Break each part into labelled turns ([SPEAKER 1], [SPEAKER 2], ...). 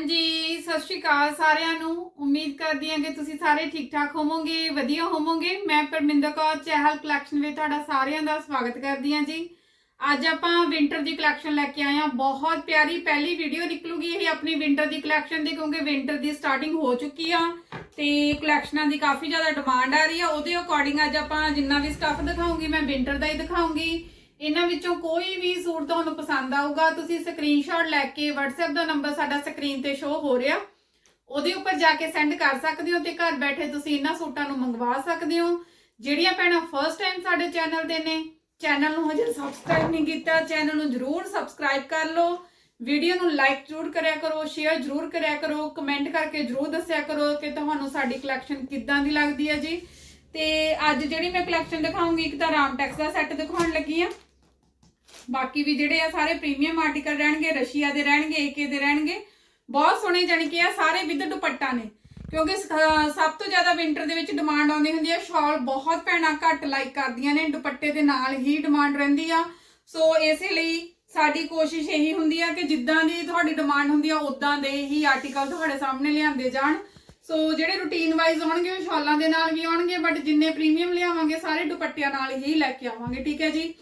[SPEAKER 1] ਹਾਂਜੀ ਸਤਿ ਸ਼੍ਰੀ ਅਕਾਲ ਸਾਰਿਆਂ ਨੂੰ। ਉਮੀਦ ਕਰਦੀ ਹਾਂ ਕਿ ਤੁਸੀਂ ਸਾਰੇ ਠੀਕ ਠਾਕ ਹੋਵੋਗੇ, ਵਧੀਆ ਹੋਵੋਗੇ। ਮੈਂ ਪਰਮਿੰਦਰ ਕੌਰ, ਚਹਿਲ ਕਲੈਕਸ਼ਨ ਵਿੱਚ ਤੁਹਾਡਾ ਸਾਰਿਆਂ ਦਾ ਸਵਾਗਤ ਕਰਦੀ ਹਾਂ ਜੀ। ਅੱਜ ਆਪਾਂ ਵਿంటర్ ਦੀ ਕਲੈਕਸ਼ਨ ਲੈ ਕੇ ਆਏ ਹਾਂ। ਬਹੁਤ ਪਿਆਰੀ ਪਹਿਲੀ ਵੀਡੀਓ ਨਿਕਲੂਗੀ ਇਹ ਆਪਣੀ ਵਿంటర్ ਦੀ ਕਲੈਕਸ਼ਨ ਦੀ, ਕਿਉਂਕਿ ਵਿంటర్ ਦੀ ਸਟਾਰਟਿੰਗ ਹੋ ਚੁੱਕੀ ਆ ਤੇ ਕਲੈਕਸ਼ਨਾਂ ਦੀ ਕਾਫੀ ਜ਼ਿਆਦਾ ਡਿਮਾਂਡ ਆ ਰਹੀ ਆ। ਉਹਦੇ ਅਕੋਰਡਿੰਗ ਅੱਜ ਆਪਾਂ ਜਿੰਨਾ ਵੀ ਸਟੱਫ ਦਿਖਾਉਂਗੀ, ਮੈਂ ਵਿంటర్ ਦਾ ਹੀ ਦਿਖਾਉਂਗੀ। ਇਹਨਾਂ ਵਿੱਚੋਂ ਕੋਈ ਵੀ ਸੂਟ ਤੁਹਾਨੂੰ ਪਸੰਦ ਆਊਗਾ, ਤੁਸੀਂ ਸਕਰੀਨਸ਼ਾਟ ਲੈ ਕੇ WhatsApp ਦਾ ਨੰਬਰ ਸਾਡਾ ਸਕਰੀਨ ਤੇ ਸ਼ੋ ਹੋ ਰਿਹਾ। ਉਹਦੇ ਉੱਪਰ ਜਾ ਕੇ ਸੈਂਡ ਕਰ ਸਕਦੇ ਹੋ ਤੇ ਘਰ ਬੈਠੇ ਤੁਸੀਂ ਇਹਨਾਂ ਸੂਟਾਂ ਨੂੰ ਮੰਗਵਾ ਸਕਦੇ ਹੋ। ਜਿਹੜੀਆਂ ਭੈਣਾਂ ਫਰਸਟ ਟਾਈਮ ਸਾਡੇ ਚੈਨਲ ਦੇ ਨੇ ਚੈਨਲ ਨੂੰ ਹਜੇ ਸਬਸਕ੍ਰਾਈਬ ਨਹੀਂ ਕੀਤਾ ਚੈਨਲ ਨੂੰ ਜਰੂਰ ਸਬਸਕ੍ਰਾਈਬ ਕਰ ਲਓ। ਵੀਡੀਓ ਨੂੰ ਲਾਈਕ ਜਰੂਰ ਕਰਿਆ ਕਰੋ ਸ਼ੇਅਰ ਜਰੂਰ ਕਰਿਆ ਕਰੋ ਕਮੈਂਟ ਕਰਕੇ ਜਰੂਰ ਦੱਸਿਆ ਕਰੋ ਕਿ ਤੁਹਾਨੂੰ ਸਾਡੀ ਕਲੈਕਸ਼ਨ ਕਿੱਦਾਂ ਦੀ ਲੱਗਦੀ ਹੈ ਜੀ। ਤੇ ਅੱਜ ਜਿਹੜੀ ਮੈਂ ਕਲੈਕਸ਼ਨ ਦਿਖਾਉਂਗੀ, ਇੱਕ ਤਾਂ ਰਾਮ ਟੈਕਸ ਦਾ ਸੈੱਟ ਦਿਖਾਉਣ ਲੱਗੀ ਆ ਬਾਕੀ ਵੀ ਜਿਹੜੇ ਆ ਸਾਰੇ ਪ੍ਰੀਮੀਅਮ ਆਰਟੀਕਲ ਰਹਿਣਗੇ, ਰਸ਼ੀਆ ਦੇ ਰਹਿਣਗੇ, ਏਕੇ ਦੇ ਰਹਿਣਗੇ। ਬਹੁਤ ਸੋਹਣੇ ਜਾਣੀ ਕਿ ਆ ਸਾਰੇ ਵਿਦ ਦੁਪੱਟਾ ਨੇ। ਕਿਉਂਕਿ ਸਭ ਤੋਂ ਜ਼ਿਆਦਾ ਵਿంటర్ ਦੇ ਵਿੱਚ ਡਿਮਾਂਡ ਆਉਂਦੀ ਹੁੰਦੀ ਹੈ ਸ਼ਾਲ ਬਹੁਤ ਭੈਣਾਂ ਘੱਟ ਲਾਈਕ ਕਰਦੀਆਂ ਨੇ, ਦੁਪੱਟੇ ਦੇ ਨਾਲ ਹੀ ਡਿਮਾਂਡ ਰਹਿੰਦੀ ਆ। ਸੋ ਇਸੇ ਲਈ ਸਾਡੀ ਕੋਸ਼ਿਸ਼ ਇਹੀ ਹੁੰਦੀ ਆ ਕਿ ਜਿੱਦਾਂ ਦੀ ਤੁਹਾਡੀ ਡਿਮਾਂਡ ਹੁੰਦੀ ਆ ਉਦਾਂ ਦੇ ਹੀ ਆਰਟੀਕਲ ਤੁਹਾਡੇ ਸਾਹਮਣੇ ਲਿਆਂਦੇ ਜਾਣ। ਸੋ ਜਿਹੜੇ ਰੂਟੀਨ ਵਾਈਜ਼ ਆਉਣਗੇ, ਉਹ ਸ਼ਾਲਾਂ ਦੇ ਨਾਲ ਵੀ ਆਉਣਗੇ ਬਟ ਜਿੰਨੇ ਪ੍ਰੀਮੀਅਮ ਲਿਆਵਾਂਗੇ, ਸਾਰੇ ਦੁਪੱਟਿਆਂ ਨਾਲ ਹੀ ਲੈ ਕੇ ਆਵਾਂਗੇ, ਠੀਕ ਹੈ ਜੀ?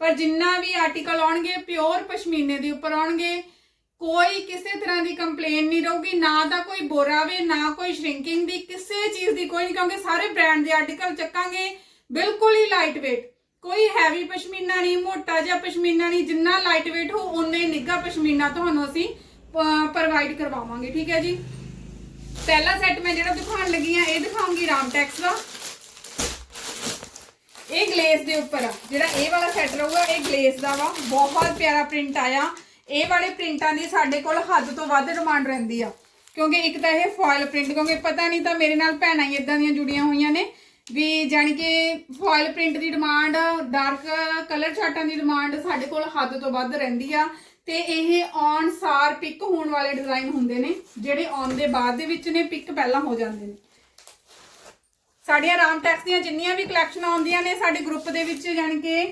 [SPEAKER 1] ਪਰ ਜਿੰਨਾ ਵੀ ਆਰਟੀਕਲ ਆਉਣਗੇ ਪਿਓਰ ਪਸ਼ਮੀਨੇ ਦੇ ਉੱਪਰ ਆਉਣਗੇ। ਕੋਈ ਕਿਸੇ ਤਰ੍ਹਾਂ ਦੀ ਕੰਪਲੇਨ ਨਹੀਂ ਰਹੂਗੀ, ਨਾ ਤਾਂ ਕੋਈ ਬੋਰਾਵੇ ਨਾ ਕੋਈ ਸ਼ਰਿੰਕਿੰਗ ਦੀ, ਕਿਸੇ ਚੀਜ਼ ਦੀ ਕੋਈ ਨਹੀਂ, ਕਿਉਂਕਿ ਸਾਰੇ ਬ੍ਰਾਂਡ ਦੇ ਆਰਟੀਕਲ ਚੱਕਾਂਗੇ। ਬਿਲਕੁਲ ਹੀ ਲਾਈਟ weight ਕੋਈ ਹੈਵੀ ਪਸ਼ਮੀਨਾ ਨਹੀਂ, ਮੋਟਾ ਜਿਹਾ ਪਸ਼ਮੀਨਾ ਨਹੀਂ, ਜਿੰਨਾ ਲਾਈਟ weight ਹੋ ਉਨਾ ਹੀ ਨਿੱਘਾ ਪਸ਼ਮੀਨਾ ਤੁਹਾਨੂੰ ਅਸੀਂ ਪ੍ਰੋਵਾਈਡ ਕਰਵਾਵਾਂਗੇ। ਠੀਕ ਹੈ ਜੀ? ਪਹਿਲਾ ਸੈੱਟ ਮੈਂ ਜਿਹੜਾ ਦਿਖਾਉਣ ਲੱਗੀ ਆ ਇਹ ਦਿਖਾਉਂਗੀ ਰਾਮਟੈਕਸ ਦਾ। ਇਹ ਗਲੇਸ ਦੇ ਉੱਪਰ ਆ। ਜਿਹੜਾ ਇਹ ਵਾਲਾ ਸੈੱਟ ਰਹੂਗਾ, ਇਹ ਗਲੇਸ ਦਾ ਵਾ। ਬਹੁਤ ਪਿਆਰਾ ਪ੍ਰਿੰਟ ਆਇਆ। ਇਹ ਵਾਲੇ ਪ੍ਰਿੰਟਾਂ ਦੀ ਸਾਡੇ ਕੋਲ ਹੱਦ ਤੋਂ ਵੱਧ ਡਿਮਾਂਡ ਰਹਿੰਦੀ ਆ। ਕਿਉਂਕਿ ਇੱਕ ਤਾਂ ਇਹ ਫੋਇਲ ਪ੍ਰਿੰਟ ਕਿਉਂਕਿ ਪਤਾ ਨਹੀਂ ਤਾਂ ਮੇਰੇ ਨਾਲ ਭੈਣਾਂ ਹੀ ਇਦਾਂ ਦੀਆਂ ਜੁੜੀਆਂ ਹੋਈਆਂ ਨੇ। ਵੀ ਜਾਣੀ ਕਿ ਫੋਇਲ ਪ੍ਰਿੰਟ ਦੀ ਡਿਮਾਂਡ ਡਾਰਕ ਕਲਰ ਚਾਰਟਾਂ ਦੀ ਡਿਮਾਂਡ ਸਾਡੇ ਕੋਲ ਹੱਦ ਤੋਂ ਵੱਧ ਰਹਿੰਦੀ ਆ। ਤੇ ਇਹ ਔਨ ਸਾਰ ਪਿਕ ਹੋਣ ਵਾਲੇ ਡਿਜ਼ਾਈਨ ਹੁੰਦੇ ਨੇ, ਜਿਹੜੇ ਆਉਣ ਦੇ ਬਾਅਦ ਦੇ ਵਿੱਚ ਨੇ ਪਿਕ ਪਹਿਲਾਂ ਹੋ ਜਾਂਦੇ ਨੇ। ਸਾਡੀਆਂ ਰਾਮਟੈਕਸ ਦੀਆਂ ਜਿੰਨੀਆਂ ਵੀ ਕਲੈਕਸ਼ਨਾਂ ਆਉਂਦੀਆਂ ਨੇ ਸਾਡੇ ਗਰੁੱਪ ਦੇ ਵਿੱਚ, ਜਾਣੀ ਕਿ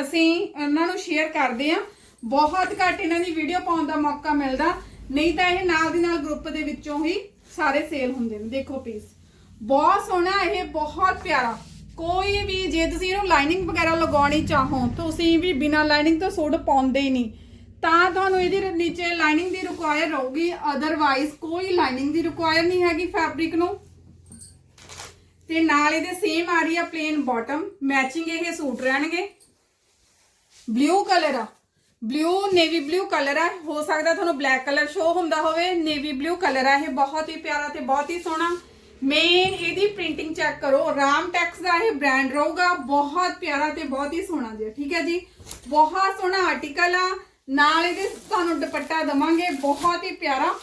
[SPEAKER 1] ਅਸੀਂ ਇਹਨਾਂ ਨੂੰ ਸ਼ੇਅਰ ਕਰਦੇ ਆ ਬਹੁਤ ਘੱਟ ਇਹਨਾਂ ਦੀ ਵੀਡੀਓ ਪਾਉਣ ਦਾ ਮੌਕਾ ਮਿਲਦਾ। ਨਹੀਂ ਤਾਂ ਇਹ ਨਾਲ ਦੀ ਨਾਲ ਗਰੁੱਪ ਦੇ ਵਿੱਚੋਂ ਹੀ ਸਾਰੇ ਸੇਲ ਹੁੰਦੇ ਨੇ। ਦੇਖੋ ਪੀਸ ਬਹੁਤ ਸੋਹਣਾ ਇਹ, ਬਹੁਤ ਪਿਆਰਾ। ਕੋਈ ਵੀ, ਜੇ ਤੁਸੀਂ ਇਹਨੂੰ ਲਾਈਨਿੰਗ ਵਗੈਰਾ ਲਗਾਉਣੀ ਚਾਹੋ, ਤੁਸੀਂ ਵੀ ਬਿਨਾਂ ਲਾਈਨਿੰਗ ਤੋਂ ਸੂਟ ਪਾਉਂਦੇ ਹੀ ਨਹੀਂ। ਤਾਂ ਤੁਹਾਨੂੰ ਇਹਦੇ ਨੀਚੇ ਲਾਈਨਿੰਗ ਦੀ ਰਿਕੁਆਇਰ ਰਹੂਗੀ। ਅਦਰਵਾਈਜ਼ ਕੋਈ ਲਾਈਨਿੰਗ ਦੀ ਰਿਕੁਆਇਰ ਨਹੀਂ ਹੈਗੀ ਫੈਬਰਿਕ ਨੂੰ। ਤੇ ਨਾਲ ਇਹਦੇ ਸੇਮ ਆ ਰਹੀ ਆ ਪਲੇਨ ਬਾਟਮ ਮੈਚਿੰਗ ਇਹ ਸੂਟ ਰਹਿਣਗੇ। ਬਲੂ ਕਲਰ ਆ। ਬਲੂ ਨੇਵੀ ਬਲੂ ਕਲਰ ਆ। ਹੋ ਸਕਦਾ ਤੁਹਾਨੂੰ ਬਲੈਕ ਕਲਰ ਸ਼ੋ ਹੁੰਦਾ ਹੋਵੇ। ਨੇਵੀ ਬਲੂ ਕਲਰ ਆ। ਇਹ ਬਹੁਤ ਹੀ ਪਿਆਰਾ ਤੇ ਬਹੁਤ ਹੀ ਸੋਹਣਾ। ਮੇਨ ਇਹਦੀ ਪ੍ਰਿੰਟਿੰਗ ਚੈੱਕ ਕਰੋ। ਰਾਮ ਟੈਕਸ ਦਾ ਇਹ ਬ੍ਰਾਂਡ ਰਹੂਗਾ। ਬਹੁਤ ਪਿਆਰਾ ਤੇ ਬਹੁਤ ਹੀ ਸੋਹਣਾ ਜਿਹਾ। ਠੀਕ ਹੈ ਜੀ? ਬਹੁਤ ਸੋਹਣਾ ਆਰਟੀਕਲ ਆ। ਨਾਲ ਇਹਦੇ ਤੁਹਾਨੂੰ ਦੁਪੱਟਾ ਦਵਾਂਗੇ। ਬਹੁਤ ਹੀ ਪਿਆਰਾ।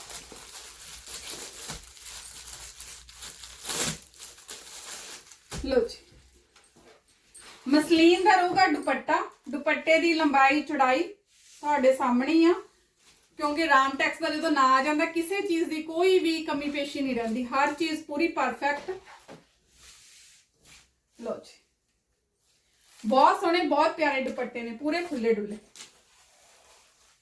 [SPEAKER 1] ਲੋ ਜੀ। ਮਸਲੀਨ ਦਾ ਰਹੂਗਾ ਦੁਪੱਟਾ। ਦੁਪੱਟੇ ਦੀ ਲੰਬਾਈ, ਚੌੜਾਈ ਤੁਹਾਡੇ ਸਾਹਮਣੇ ਹੀ ਆ। ਕਿਉਂਕਿ ਰਾਮਟੈਕਸ ਦਾ ਜਦੋਂ ਨਾਂ ਆ ਜਾਂਦਾ, ਕਿਸੇ ਚੀਜ਼ ਦੀ ਕੋਈ ਵੀ ਕਮੀ ਪੇਸ਼ੀ ਨਹੀਂ ਰਹਿੰਦੀ। ਹਰ ਚੀਜ਼ ਪੂਰੀ ਪਰਫੈਕਟ ਲੋ ਜੀ। ਬਹੁਤ ਸੋਹਣੇ, ਬਹੁਤ ਪਿਆਰੇ ਦੁਪੱਟੇ ਨੇ, ਪੂਰੇ ਖੁੱਲੇ ਡੁੱਲੇ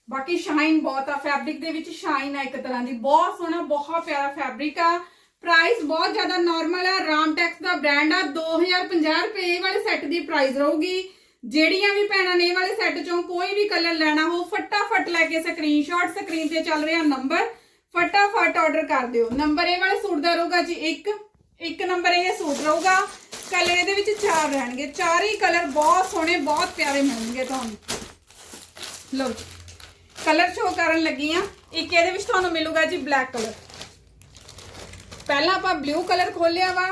[SPEAKER 1] ਬਾਕੀ ਸ਼ਾਈਨ ਬਹੁਤ ਆ। ਫੈਬਰਿਕ ਦੇ ਵਿੱਚ ਸ਼ਾਈਨ ਆ ਇੱਕ ਤਰ੍ਹਾਂ ਦੀ। ਬਹੁਤ ਸੋਹਣਾ, ਬਹੁਤ ਪਿਆਰਾ ਫੈਬਰਿਕ ਆ। ਪ੍ਰਾਈਸ ਬਹੁਤ ਜ਼ਿਆਦਾ ਨਾਰਮਲ ਆ। ਰਾਮਟੈਕਸ ਦਾ ਬ੍ਰਾਂਡ ਆ। 2050 ਰੁਪਏ ਇਹ ਵਾਲੇ ਸੈੱਟ ਦੀ ਪ੍ਰਾਈਸ ਰਹੂਗੀ। ਜਿਹੜੀਆਂ ਵੀ ਭੈਣਾਂ ਨੇ ਇਹ ਵਾਲੇ ਸੈੱਟ ਚੋਂ ਕੋਈ ਵੀ ਕਲਰ ਲੈਣਾ ਹੋ, ਫਟਾਫਟ ਲੈ ਕੇ ਸਕਰੀਨਸ਼ਾਟ ਸਕਰੀਨ ਤੇ ਚੱਲ ਰਿਹਾ ਨੰਬਰ ਫਟਾਫਟ ਆਰਡਰ ਕਰ ਦਿਓ। ਨੰਬਰ ਇਹ ਵਾਲੇ ਸੂਟ ਦਾ ਰਹੂਗਾ ਜੀ ਇੱਕ। ਇੱਕ ਨੰਬਰ ਇਹ ਸੂਟ ਰਹੂਗਾ। ਕਲਰ ਇਹਦੇ ਵਿੱਚ ਚਾਰ ਰਹਿਣਗੇ। ਚਾਰ ਹੀ ਕਲਰ ਬਹੁਤ ਸੋਹਣੇ, ਬਹੁਤ ਪਿਆਰੇ ਮਿਲਣਗੇ ਤੁਹਾਨੂੰ। ਲਓ ਕਲਰ ਸ਼ੋ ਕਰਨ ਲੱਗੀ ਆ ਇੱਕ ਇਹਦੇ ਵਿੱਚ ਤੁਹਾਨੂੰ ਮਿਲੂਗਾ ਜੀ ਬਲੈਕ ਕਲਰ ਪਹਿਲਾਂ ਆਪਾਂ ਬਲੂ ਕਲਰ ਖੋਲਿਆ ਵਾ।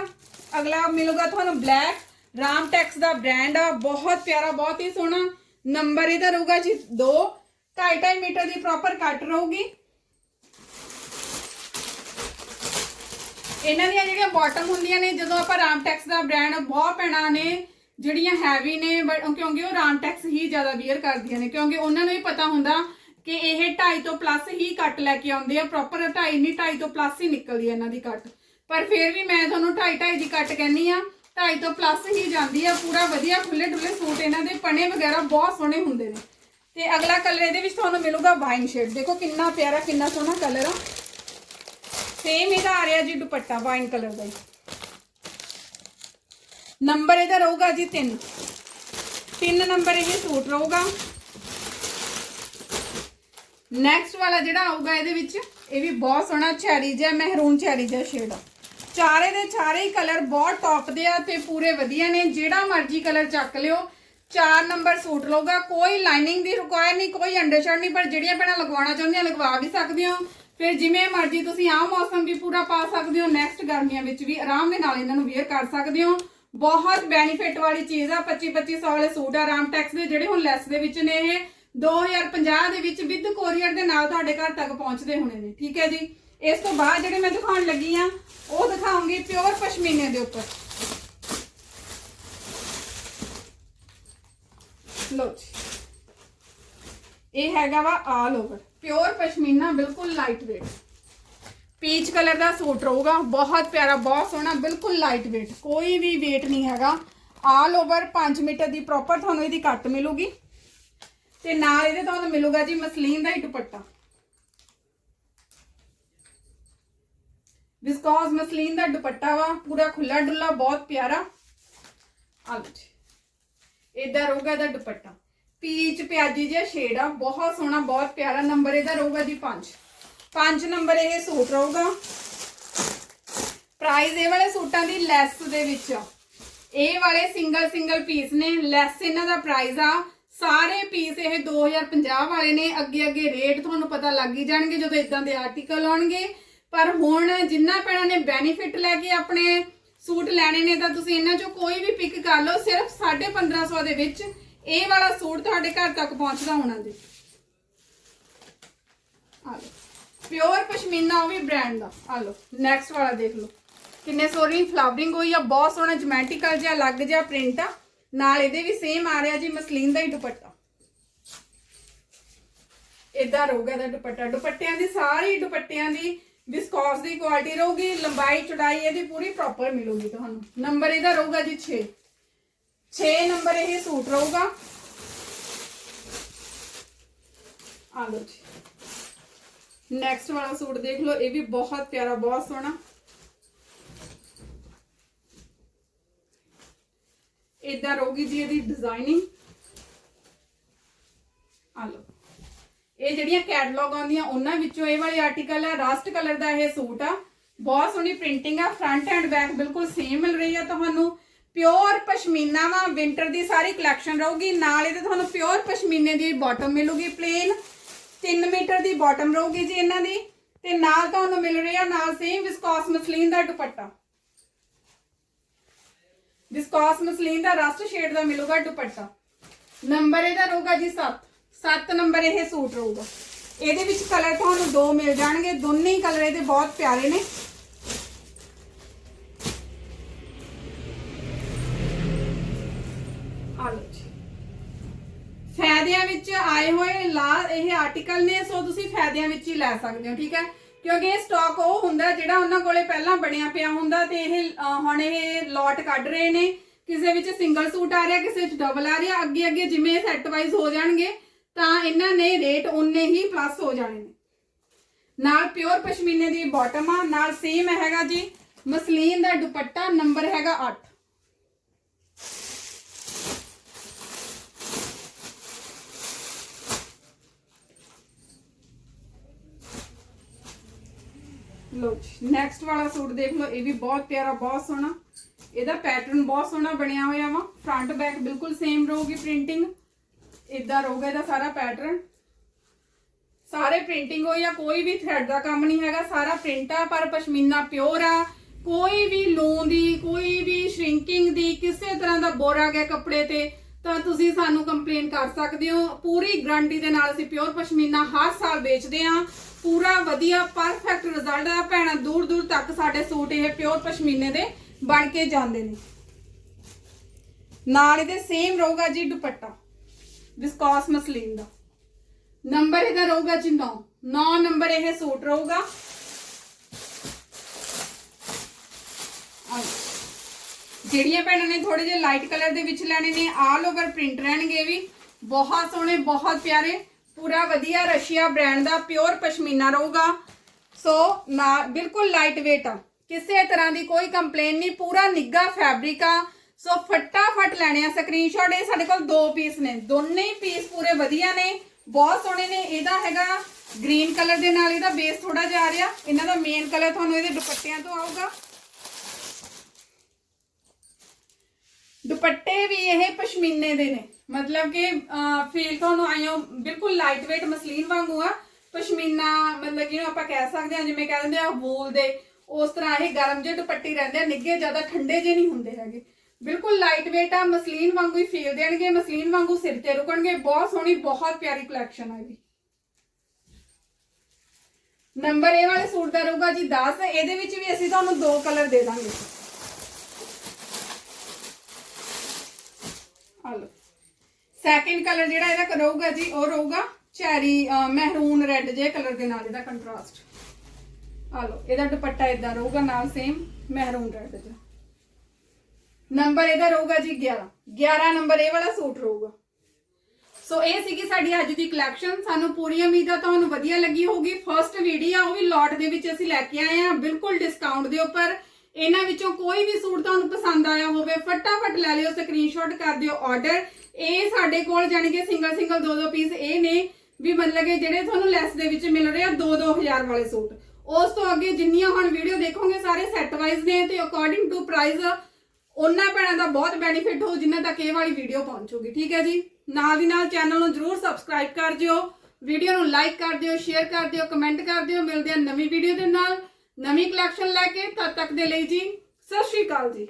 [SPEAKER 1] ਅਗਲਾ ਮਿਲੂਗਾ ਤੁਹਾਨੂੰ ਬਲੈਕ ਰਾਮ ਟੈਕਸ ਦਾ ਬ੍ਰਾਂਡ ਆ, ਬਹੁਤ ਪਿਆਰਾ, ਬਹੁਤ ਹੀ ਸੋਹਣਾ। ਨੰਬਰ ਇਹਦਾ ਰਹੂਗਾ ਜੀ 2 2.5 ਮੀਟਰ ਦੀ ਪ੍ਰੋਪਰ ਕੱਟ ਰਹੂਗੀ। ਇਹਨਾਂ ਦੀਆਂ ਜਿਹੜੀਆਂ ਬਾਟਮ ਹੁੰਦੀਆਂ ਨੇ, ਜਦੋਂ ਆਪਾਂ ਰਾਮ ਟੈਕਸ ਦਾ ਬ੍ਰਾਂਡ ਬਹੁਤ ਪੈਣਾ ਨੇ, ਜਿਹੜੀਆਂ ਹੈਵੀ ਨੇ ਕਿਉਂਕਿ ਉਹ ਰਾਮ ਟੈਕਸ ਹੀ ਜ਼ਿਆਦਾ ਵੀਅਰ ਕਰਦੀਆਂ ਨੇ, ਕਿਉਂਕਿ ਉਹਨਾਂ ਨੂੰ ਹੀ ਪਤਾ ਹੁੰਦਾ ਕਿ ਇਹ 2.5 ਤੋਂ ਪਲੱਸ ਹੀ ਕੱਟ ਲੈ ਕੇ ਆਉਂਦੇ ਆ ਪ੍ਰੋਪਰ 2.5 ਨਹੀਂ 2.5 ਤੋਂ ਪਲੱਸ ਹੀ ਨਿਕਲਦੀ ਆ ਇਹਨਾਂ ਦੀ ਕੱਟ ਪਰ ਫਿਰ ਵੀ ਮੈਂ ਤੁਹਾਨੂੰ 2.5 2.5 ਦੀ ਕੱਟ ਕਹਿੰਨੀ ਆ 2.5 ਤੋਂ ਪਲੱਸ ਹੀ ਜਾਂਦੀ ਆ, ਪੂਰਾ ਵਧੀਆ ਖੁੱਲੇ ਡੁੱਲੇ ਸੂਟ ਇਹਨਾਂ ਦੇ, ਪਣੇ ਵਗੈਰਾ ਬਹੁਤ ਸੋਹਣੇ ਹੁੰਦੇ ਨੇ। ਤੇ ਅਗਲਾ ਕਲਰ ਇਹਦੇ ਵਿੱਚ ਤੁਹਾਨੂੰ ਮਿਲੂਗਾ ਵਾਈਨ ਸ਼ੇਡ ਦੇਖੋ ਕਿੰਨਾ ਪਿਆਰਾ, ਕਿੰਨਾ ਸੋਹਣਾ ਕਲਰ ਆ। ਸੇਮ ਇਹਦਾ ਆ ਰਿਹਾ ਜੀ ਦੁਪੱਟਾ ਵਾਈਨ ਕਲਰ ਦਾ ਨੰਬਰ ਇਹਦਾ ਰਹੂਗਾ ਜੀ 3 3 ਨੰਬਰ ਇਹ ਸੂਟ ਰਹੂਗਾ। ਨੈਕਸਟ ਵਾਲਾ ਜਿਹੜਾ ਆਊਗਾ ਇਹਦੇ ਵਿੱਚ, ਇਹ ਵੀ ਬਹੁਤ ਸੋਹਣਾ ਚੈਰੀ ਜਿਹਾ, ਮਹਿਰੂਨ ਚੈਰੀ ਜਿਹਾ ਸ਼ੇਡ ਆ। ਚਾਰੇ ਦੇ ਚਾਰੇ ਹੀ ਕਲਰ ਬਹੁਤ ਟੌਪ ਦੇ ਆ ਤੇ ਪੂਰੇ ਵਧੀਆ ਨੇ। ਜਿਹੜਾ ਮਰਜ਼ੀ ਕਲਰ ਚੱਕ ਲਿਓ 4 ਨੰਬਰ ਸੂਟ ਲਊਗਾ। ਕੋਈ ਲਾਈਨਿੰਗ ਦੀ ਰਿਕੁਆਇਰ ਨਹੀਂ, ਕੋਈ ਅੰਡਰਸ਼ਰਟ ਨਹੀਂ, ਪਰ ਜਿਹੜੀਆਂ ਭੈਣਾਂ ਲਗਵਾਉਣਾ ਚਾਹੁੰਦੀਆਂ, ਲਗਵਾ ਵੀ ਸਕਦੇ ਹੋ। ਫਿਰ ਜਿਵੇਂ ਮਰਜ਼ੀ ਤੁਸੀਂ ਆਹ ਮੌਸਮ ਵੀ ਪੂਰਾ ਪਾ ਸਕਦੇ ਹੋ। ਨੈਕਸਟ ਗਰਮੀਆਂ ਵਿੱਚ ਵੀ ਆਰਾਮ ਦੇ ਨਾਲ ਇਹਨਾਂ ਨੂੰ ਵੇਅਰ ਕਰ ਸਕਦੇ ਹੋ। ਬਹੁਤ ਬੈਨੀਫਿਟ ਵਾਲੀ ਚੀਜ਼ ਆ। 25 2500 ਵਾਲੇ ਸੂਟ ਆਰਾਮ ਟੈਕਸ ਦੇ ਜਿਹੜੇ ਹੁਣ ਲੈਸ ਦੇ ਵਿੱਚ ਨੇ ਇਹ। 2050 ਦੇ ਵਿੱਚ ਵਿਦ ਕੋਰੀਅਰ ਦੇ ਨਾਲ ਤੁਹਾਡੇ ਘਰ ਤੱਕ ਪਹੁੰਚਦੇ ਹੋਣੇ ਨੇ, ਠੀਕ ਹੈ ਜੀ? ਇਸ ਤੋਂ ਬਾਅਦ ਜਿਹੜੇ ਮੈਂ ਦਿਖਾਉਣ ਲੱਗੀ ਆ ਉਹ ਦਿਖਾਉਂਗੀ ਪਿਓਰ ਪਸ਼ਮੀਨੇ ਦੇ ਉੱਪਰ। ਲੋ ਜੀ। ਇਹ ਹੈਗਾ ਵਾ ਆਲ ਓਵਰ ਪਿਓਰ ਪਸ਼ਮੀਨਾ ਬਿਲਕੁਲ ਲਾਈਟ weight ਪੀਚ ਕਲਰ ਦਾ ਸੂਟ ਰਹੂਗਾ, ਬਹੁਤ ਪਿਆਰਾ, ਬਹੁਤ ਸੋਹਣਾ, ਬਿਲਕੁਲ ਲਾਈਟ weight ਕੋਈ ਵੀ weight ਨਹੀਂ ਹੈਗਾ। ਆਲ ਓਵਰ 5 ਮੀਟਰ ਦੀ ਪ੍ਰੋਪਰ ਤੁਹਾਨੂੰ ਇਹਦੀ ਕੱਟ ਮਿਲੂਗੀ। ਤੇ ਨਾਲ ਇਹਦੇ ਤੁਹਾਨੂੰ ਮਿਲੂਗਾ ਜੀ ਮਸਲੀਨ ਦਾ ਹੀ ਦੁਪੱਟਾ। ਵਿਸਕੋਸ ਮਸਲੀਨ ਦਾ ਦੁਪੱਟਾ ਵਾ, ਪੂਰਾ ਖੁੱਲਾ ਡੁੱਲਾ ਬਹੁਤ ਪਿਆਰਾ। ਆ ਲਓ ਜੀ। ਇਧਰ ਰਹੂਗਾ ਇਹਦਾ ਦੁਪੱਟਾ। ਪੀਚ ਪਿਆਜੀ ਜਿਹਾ ਸ਼ੇਡ ਆ, ਬਹੁਤ ਸੋਹਣਾ, ਬਹੁਤ ਪਿਆਰਾ। ਨੰਬਰ ਇਹਦਾ ਰਹੂਗਾ ਜੀ 5 5 ਨੰਬਰ ਇਹ ਸੂਟ ਰਹੂਗਾ। ਪ੍ਰਾਈਸ ਇਹ ਵਾਲੇ ਸੂਟਾਂ ਦੀ ਲੈਸ ਦੇ ਵਿੱਚ ਇਹ ਵਾਲੇ ਸਿੰਗਲ ਸਿੰਗਲ ਪੀਸ ਨੇ। ਲੈਸ ਇਹਨਾਂ ਦਾ ਪ੍ਰਾਈਸ ਆ ਸਾਰੇ ਪੀਸ ਇਹ 2050 ਵਾਲੇ ਨੇ, ਅੱਗੇ ਅੱਗੇ ਰੇਟ ਤੁਹਾਨੂੰ ਪਤਾ ਲੱਗ ਹੀ ਜਾਣਗੇ ਜਦੋਂ ਇਦਾਂ ਦੇ ਆਰਟੀਕਲ ਆਉਣਗੇ। ਪਰ ਹੁਣ ਜਿੰਨਾ ਪੈਣਾ ਨੇ ਬੈਨੀਫਿਟ ਲੈ ਕੇ ਆਪਣੇ ਸੂਟ ਲੈਣੇ ਨੇ, ਤਾਂ ਤੁਸੀਂ ਇਹਨਾਂ ਚੋਂ ਕੋਈ ਵੀ ਪਿਕ ਕਰ ਲਓ, ਸਿਰਫ 1550 ਦੇ ਵਿੱਚ ਇਹ ਵਾਲਾ ਸੂਟ ਤੁਹਾਡੇ ਘਰ ਤੱਕ ਪਹੁੰਚਦਾ ਹੋਣਾ ਜੀ। ਆ ਲਓ ਪਿਓਰ ਪਸ਼ਮੀਨਾ ਉਹ ਵੀ ਬ੍ਰਾਂਡ ਦਾ। ਆ ਲਓ ਨੈਕਸਟ ਵਾਲਾ ਦੇਖ ਲਓ। ਕਿੰਨੇ ਸੋਹਣੀ ਫਲਾਵਰਿੰਗ ਹੋਈ ਆ, ਬਹੁਤ ਸੋਹਣਾ ਜਮੈਟਿਕਲ ਜਿਹਾ ਲੱਗ ਜਿਹਾ ਪ੍ਰਿੰਟ ਆ। ਨਾਲ ਇਹਦੇ ਵੀ ਸੇਮ ਆ ਰਿਹਾ ਜੀ, ਮਸਲੀਨ ਦਾ ਹੀ ਦੁਪੱਟਾ। ਇਦਾਂ ਰਹੂਗਾ ਇਹਦਾ ਦੁਪੱਟਾ। ਦੁਪੱਟਿਆਂ ਦੀ ਸਾਰੀ, ਦੁਪੱਟਿਆਂ ਦੀ ਵਿਸਕੋਸ ਦੀ ਕੁਆਲਿਟੀ ਰਹੂਗੀ, ਲੰਬਾਈ, ਚੌੜਾਈ, ਇਹਦੀ ਪੂਰੀ ਪ੍ਰੋਪਰ ਮਿਲੂਗੀ ਤੁਹਾਨੂੰ। ਨੰਬਰ ਇਹਦਾ ਰਹੂਗਾ ਜੀ 6 6 ਨੰਬਰ ਇਹ ਸੂਟ ਰਹੂਗਾ। ਆ ਲਓ ਜੀ। ਨੈਕਸਟ ਵਾਲਾ ਸੂਟ ਦੇਖ ਲਓ, ਇਹ ਵੀ ਬਹੁਤ ਪਿਆਰਾ, ਬਹੁਤ ਸੋਹਣਾ। ਇਦਾਂ ਰਹੂਗੀ ਜੀ ਇਹਦੀ ਡਿਜ਼ਾਈਨਿੰਗ ਆ ਲਓ। ਇਹ ਜਿਹੜੀਆਂ ਕੈਟਲੌਗ ਆਉਂਦੀਆਂ, ਉਹਨਾਂ ਵਿੱਚੋਂ ਇਹ ਵਾਲੇ ਆਰਟੀਕਲ ਆ ਰਸਟ ਕਲਰ ਦਾ ਇਹ ਸੂਟ ਆ। ਬਹੁਤ ਸੋਹਣੀ ਪ੍ਰਿੰਟਿੰਗ ਆ ਫਰੰਟ ਐਂਡ ਬੈਕ ਬਿਲਕੁਲ ਸੇਮ ਮਿਲ ਰਹੀ ਆ ਤੁਹਾਨੂੰ। ਪਿਓਰ ਪਸ਼ਮੀਨਾ ਵਾ ਵਿੰਟਰ ਦੀ ਸਾਰੀ ਕਲੈਕਸ਼ਨ ਰਹੂਗੀ। ਨਾਲ ਇਹਦੇ ਤੁਹਾਨੂੰ ਪਿਓਰ ਪਸ਼ਮੀਨੇ ਦੀ ਬਾਟਮ ਮਿਲੂਗੀ ਪਲੇਨ 3 ਮੀਟਰ ਦੀ ਬਾਟਮ ਰਹੂਗੀ ਜੀ ਇਹਨਾਂ ਦੀ। ਤੇ ਨਾਲ ਤੁਹਾਨੂੰ ਮਿਲ ਰਿਹਾ ਨਾਲ ਸੇਮ ਵਿਸਕੋਸ ਮਸਲੀਨ ਦਾ ਦੁਪੱਟਾ। ਵਿਸਕੋਸ ਮਸਲੀਨ ਦਾ ਰਸਟ ਸ਼ੇਡ ਦਾ ਮਿਲੂਗਾ ਦੁਪੱਟਾ। ਨੰਬਰ ਇਹਦਾ ਰਹੂਗਾ ਜੀ 7 7 ਨੰਬਰ ਇਹ ਸੂਟ ਰਹੂਗਾ। ਇਹਦੇ ਵਿੱਚ ਕਲਰ ਤੁਹਾਨੂੰ ਦੋ ਮਿਲ ਜਾਣਗੇ। ਦੋਨੇ ਹੀ ਕਲਰ ਇਹਦੇ ਬਹੁਤ ਪਿਆਰੇ ਨੇ। ਫਾਇਦਿਆਂ ਵਿੱਚ ਆਏ ਹੋਏ ਲਾ ਇਹ ਆਰਟੀਕਲ ਨੇ, ਸੋ ਤੁਸੀਂ ਫਾਇਦਿਆਂ ਵਿੱਚ ਹੀ ਲੈ ਸਕਦੇ ਹੋ, ਠੀਕ ਹੈ? ਕਿਉਂਕਿ ਇਹ ਸਟਾਕ ਉਹ ਹੁੰਦਾ ਜਿਹੜਾ ਉਹਨਾਂ ਕੋਲੇ ਪਹਿਲਾਂ ਬਣਿਆ ਪਿਆ ਹੁੰਦਾ ਤੇ ਇਹ ਅਹ, ਹੁਣ ਇਹ ਲੋਟ ਕੱਢ ਰਹੇ ਨੇ। ਕਿਸੇ ਵਿੱਚ ਸਿੰਗਲ ਸੂਟ ਆ ਰਿਹਾ ਕਿਸੇ ਵਿੱਚ ਡਬਲ ਆ ਰਿਹਾ ਅੱਗੇ ਅੱਗੇ ਜਿਵੇਂ ਇਹ ਸੈੱਟ ਵਾਈਜ਼ ਹੋ ਜਾਣਗੇ ਤਾਂ ਇਹਨਾਂ ਨੇ ਰੇਟ ਉਨੇ ਹੀ ਪਲੱਸ ਹੋ ਜਾਣੇ ਨੇ। ਨਾਲ ਪਿਓਰ ਪਸ਼ਮੀਨੇ ਦੀ ਬਾਟਮ ਆ ਨਾਲ ਸੇਮ ਹੈਗਾ ਜੀ ਮਸਲੀਨ ਦਾ ਦੁਪੱਟਾ ਨੰਬਰ ਹੈਗਾ 8 ਲੋ ਜੀ ਨੈਕਸਟ ਵਾਲਾ ਸੂਟ ਦੇਖ ਲਓ, ਇਹ ਵੀ ਬਹੁਤ ਪਿਆਰਾ, ਬਹੁਤ ਸੋਹਣਾ। ਇਹਦਾ ਪੈਟਰਨ ਬਹੁਤ ਸੋਹਣਾ ਬਣਿਆ ਹੋਇਆ ਵਾ। ਫਰੰਟ ਬੈਕ ਬਿਲਕੁਲ ਸੇਮ ਰਹੂਗੀ ਪ੍ਰਿੰਟਿੰਗ ਇਦਾਂ ਰਹੂਗਾ ਇਹਦਾ ਸਾਰਾ ਪੈਟਰਨ ਸਾਰੇ ਪ੍ਰਿੰਟਿੰਗ ਹੋਈ ਆ ਕੋਈ ਵੀ ਥ੍ਰੈਡ ਦਾ ਕੰਮ ਨਹੀਂ ਹੈਗਾ, ਸਾਰਾ ਪ੍ਰਿੰਟ ਆ, ਪਰ ਪਸ਼ਮੀਨਾ ਪਿਓਰ ਆ। ਕੋਈ ਵੀ ਲੂੰ ਦੀ, ਕੋਈ ਵੀ ਸ਼ਰਿੰਕਿੰਗ ਦੀ, ਕਿਸੇ ਤਰ੍ਹਾਂ ਦਾ ਬੋਰਾ ਗਿਆ ਕੱਪੜੇ ਤੇ ਤਾਂ ਤੁਸੀਂ ਸਾਨੂੰ ਕੰਪਲੇਨ ਕਰ ਸਕਦੇ ਹੋ। ਪੂਰੀ ਗਰੰਟੀ ਦੇ ਨਾਲ ਅਸੀਂ ਪਿਓਰ ਪਸ਼ਮੀਨਾ ਹਰ ਸਾਲ ਵੇਚਦੇ ਆ ਪੂਰਾ ਵਧੀਆ ਪਰਫੈਕਟ ਰਿਜ਼ਲਟ ਆ ਭੈਣਾਂ, ਦੂਰ ਦੂਰ ਤੱਕ ਸਾਡੇ ਸੂਟ ਇਹ ਪਿਓਰ ਪਸ਼ਮੀਨੇ ਦੇ ਬਣ ਕੇ ਜਾਂਦੇ ਨੇ। ਨਾਲ ਇਹਦੇ ਸੇਮ ਰਹੂਗਾ ਜੀ ਦੁਪੱਟਾ ਵਿਸਕੋਸ ਮਸਲੀਨ ਦਾ। ਨੰਬਰ ਇਹਦਾ ਰਹੂਗਾ ਜੀ 9 9 ਨੰਬਰ ਇਹ ਸੂਟ ਰਹੂਗਾ। ਜਿਹੜੀਆਂ ਭੈਣਾਂ ਨੇ ਥੋੜੇ ਜਿਹੇ ਲਾਈਟ ਕਲਰ ਦੇ ਵਿੱਚ ਲੈਣੇ ਨੇ ਆਲ ਓਵਰ ਪ੍ਰਿੰਟ ਰਹਿਣਗੇ ਵੀ। ਬਹੁਤ ਸੋਹਣੇ, ਬਹੁਤ ਪਿਆਰੇ। ਪੂਰਾ ਵਧੀਆ ਰਸ਼ੀਆ ਬ੍ਰਾਂਡ ਦਾ ਪਿਓਰ ਪਸ਼ਮੀਨਾ ਰਹੂਗਾ। ਸੋ ਨਾ, ਬਿਲਕੁਲ ਲਾਈਟ weight ਆ। ਕਿਸੇ ਤਰ੍ਹਾਂ ਦੀ ਕੋਈ ਕੰਪਲੇਨ ਨਹੀਂ, ਪੂਰਾ ਨਿੱਗਾ ਫੈਬਰਿਕ ਆ। ਸੋ ਫਟਾਫਟ ਲੈਣੇ ਆ ਸਕਰੀਨਸ਼ਾਟ ਇਹ ਸਾਡੇ ਕੋਲ ਦੋ ਪੀਸ ਨੇ। ਦੋਨੇ ਹੀ ਪੀਸ ਪੂਰੇ ਵਧੀਆ ਨੇ। ਬਹੁਤ ਸੋਹਣੇ ਨੇ। ਇਹਦਾ ਹੈਗਾ ਗ੍ਰੀਨ ਕਲਰ ਦੇ ਨਾਲ ਇਹਦਾ ਬੇਸ ਥੋੜਾ ਜਿਹਾ ਆ ਰਿਹਾ। ਇਹਨਾਂ ਦਾ ਮੇਨ ਕਲਰ ਤੁਹਾਨੂੰ ਇਹਦੇ ਦੁਪੱਟਿਆਂ ਤੋਂ ਆਊਗਾ। ਦੁਪੱਟੇ ਵੀ ਇਹ ਪਸ਼ਮੀਨੇ ਦੇ ਨੇ। ਮਤਲਬ ਕਿ ਫੀਲ ਤੁਹਾਨੂੰ ਆਇਓ ਬਿਲਕੁਲ ਲਾਈਟ weight ਮਸਲੀਨ ਵਾਂਗੂ ਆ। ਪਸ਼ਮੀਨਾ, ਮਤਲਬ ਕਿ ਆਪਾਂ ਕਹਿ ਸਕਦੇ ਹਾਂ, ਜਿਵੇਂ ਕਹਿ ਦਿੰਦੇ ਆ ਵੂਲ ਦੇ। ਉਸ ਤਰ੍ਹਾਂ ਇਹ ਗਰਮ ਜਿਹੇ ਦੁਪੱਟੇ ਰਹਿੰਦੇ ਆ ਨਿੱਗੇ ਜ਼ਿਆਦਾ ਠੰਡੇ ਜਿਹੇ ਨਹੀਂ ਹੁੰਦੇ ਹੈਗੇ। ਬਿਲਕੁਲ ਲਾਈਟ weight ਆ, ਮਸਲੀਨ ਵਾਂਗੂ ਹੀ ਫੀਲ ਦੇਣਗੇ, ਮਸਲੀਨ ਵਾਂਗੂ ਸਿਰ ਤੇ ਰੁਕਣਗੇ। ਬਹੁਤ ਸੋਹਣੀ, ਬਹੁਤ ਪਿਆਰੀ ਕਲੈਕਸ਼ਨ ਆ ਇਹਦੀ। ਨੰਬਰ ਇਹ ਵਾਲੇ ਸੂਟ ਦਾ ਰਹੂਗਾ ਜੀ 10 ਇਹਦੇ ਵਿੱਚ ਵੀ ਅਸੀਂ ਤੁਹਾਨੂੰ ਦੋ ਕਲਰ ਦੇ ਦਾਂਗੇ। ਸੈਕਿੰਡ ਕਲਰ ਜਿਹੜਾ ਇਹਦਾ ਰਹੂਗਾ ਜੀ, ਉਹ ਰਹੂਗਾ ਚੈਰੀ ਮਹਿਰੂਨ ਰੈੱਡ ਜੇ ਕਲਰ ਦੇ ਨਾਲ ਇਹਦਾ ਕੰਟਰਾਸਟ ਆ ਲਓ, ਇਹਦਾ ਦੁਪੱਟਾ ਇਦਾਂ ਰਹੂਗਾ ਨਾਲ ਸੇਮ ਮਹਿਰੂਨ ਰੈੱਡ ਜਿਹਾ। ਨੰਬਰ ਇਹਦਾ ਰਹੂਗਾ ਜੀ 11 11 ਨੰਬਰ ਇਹ ਵਾਲਾ ਸੂਟ ਰਹੂਗਾ। ਸੋ ਇਹ ਸੀਗੀ ਸਾਡੀ ਅੱਜ ਦੀ ਕਲੈਕਸ਼ਨ ਸਾਨੂੰ ਪੂਰੀ ਉਮੀਦ ਆ, ਤੁਹਾਨੂੰ ਵਧੀਆ ਲੱਗੀ ਹੋਊਗੀ। ਫਰਸਟ ਵੀਡੀਓ ਉਹ ਵੀ ਲੋਟ ਦੇ ਵਿੱਚ ਅਸੀਂ ਲੈ ਕੇ ਆਏ ਆ। ਬਿਲਕੁਲ ਡਿਸਕਾਊਂਟ ਦੇ ਉੱਪਰ। ਇਹਨਾਂ ਵਿੱਚੋਂ ਕੋਈ ਵੀ ਸੂਟ ਤੁਹਾਨੂੰ ਪਸੰਦ ਆਇਆ ਹੋਵੇ, ਫਟਾਫਟ ਲੈ ਲਿਓ ਸਕਰੀਨਸ਼ਾਟ ਕਰ ਦਿਓ ਆਰਡਰ ਇਹ ਸਾਡੇ ਕੋਲ ਜਾਣੀ ਕਿ ਸਿੰਗਲ ਸਿੰਗਲ ਦੋ ਦੋ ਪੀਸ ਇਹ ਨੇ ਵੀ ਮਤਲਬ ਕਿ ਜਿਹੜੇ ਤੁਹਾਨੂੰ ਲੈਸ ਦੇ ਵਿੱਚ ਮਿਲ ਰਹੇ ਆ 2-2000 ਵਾਲੇ ਸੂਟ। ਉਸ ਤੋਂ ਅੱਗੇ ਜਿੰਨੀਆਂ ਹੁਣ ਵੀਡੀਓ ਦੇਖੋਗੇ ਸਾਰੇ ਸੈੱਟ ਵਾਈਜ਼ ਨੇ ਤੇ ਅਕੋਰਡਿੰਗ ਟੂ ਪ੍ਰਾਈਸ ਉਹਨਾਂ ਭੈਣਾਂ ਦਾ ਬਹੁਤ ਬੈਨੀਫਿਟ ਹੋ ਜਿੰਨਾ ਤੱਕ ਇਹ ਵਾਲੀ ਵੀਡੀਓ ਪਹੁੰਚੂਗੀ, ਠੀਕ ਹੈ ਜੀ? ਨਾਲ ਦੀ ਨਾਲ ਚੈਨਲ ਨੂੰ ਜਰੂਰ ਸਬਸਕ੍ਰਾਈਬ ਕਰ ਦਿਓ ਵੀਡੀਓ ਨੂੰ ਲਾਈਕ ਕਰ ਦਿਓ ਸ਼ੇਅਰ ਕਰ ਦਿਓ ਕਮੈਂਟ ਕਰ ਦਿਓ, ਮਿਲਦੇ ਆ ਨਵੀਂ ਵੀਡੀਓ ਦੇ ਨਾਲ, ਨਵੀਂ ਕਲੈਕਸ਼ਨ ਲੈ ਕੇ ਤਦ ਤੱਕ ਦੇ ਲਈ ਜੀ, ਸਤਿ ਸ਼੍ਰੀ ਅਕਾਲ ਜੀ।